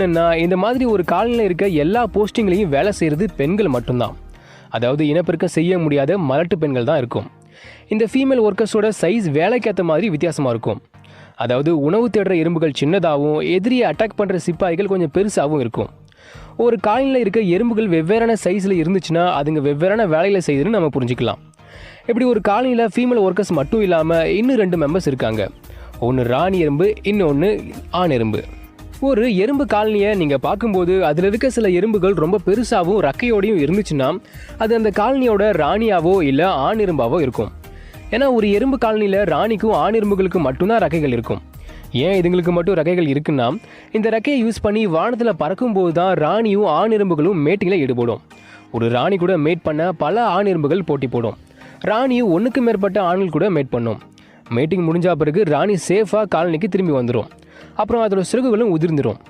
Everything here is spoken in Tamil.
என்னென்னா இந்த மாதிரி ஒரு காலநிலை இருக்க எல்லா போஸ்டிங்லேயும் வேலை செய்கிறது பெண்கள் மட்டும்தான். அதாவது இனப்பெருக்கம் செய்ய முடியாத மலட்டு பெண்கள் தான் இருக்கும். இந்த ஃபீமேல் ஒர்க்கர்ஸோட சைஸ் வேலைக்கேற்ற மாதிரி வித்தியாசமாக இருக்கும். அதாவது உணவு தேடுற எறும்புகள் சின்னதாகவும் எதிரியை அட்டாக் பண்ணுற சிப்பாய்கள் கொஞ்சம் பெருசாகவும் இருக்கும். ஒரு காலனியில் இருக்க எறும்புகள் வெவ்வேறான சைஸில் இருந்துச்சுன்னா அதுங்க வெவ்வேறான வேலையில் செய்யுதுன்னு நம்ம புரிஞ்சுக்கலாம். இப்படி ஒரு காலனியில் ஃபீமேல் ஒர்க்கர்ஸ் மட்டும் இல்லாமல் இன்னும் ரெண்டு மெம்பர்ஸ் இருக்காங்க. ஒன்று ராணி எறும்பு இன்னொன்று ஆண் எறும்பு. ஒரு எறும்பு காலனியை நீங்கள் பார்க்கும்போது அதில் இருக்க சில எறும்புகள் ரொம்ப பெருசாகவும் ரக்கையோடையும் இருந்துச்சுன்னா அது அந்த காலனியோட ராணியாவோ இல்லை ஆண் எறும்பாவோ இருக்கும். ஏன்னா ஒரு எறும்பு காலனியில் ராணிக்கும் ஆண் எறும்புகளுக்கும் மட்டும்தான் ரக்கைகள் இருக்கும். ஏன் இதுங்களுக்கு மட்டும் ரக்கைகள் இருக்குன்னா இந்த ரக்கையை யூஸ் பண்ணி வானத்தில் பறக்கும்போது தான் ராணியும் ஆண் எறும்புகளும் மேட்டிங்கில் ஈடுபடும். ஒரு ராணி கூட மேட் பண்ண பல ஆண் எறும்புகள் போட்டி போடும். ராணியும் ஒன்றுக்கு மேற்பட்ட ஆண்கள் கூட மேட் பண்ணும். மீட்டிங் முடிஞ்ச பிறகு ராணி சேஃபாக காலனிக்கு திரும்பி வந்துடும் அப்புறம் அதோட சிறகுகளும் உதிர்ந்துடும்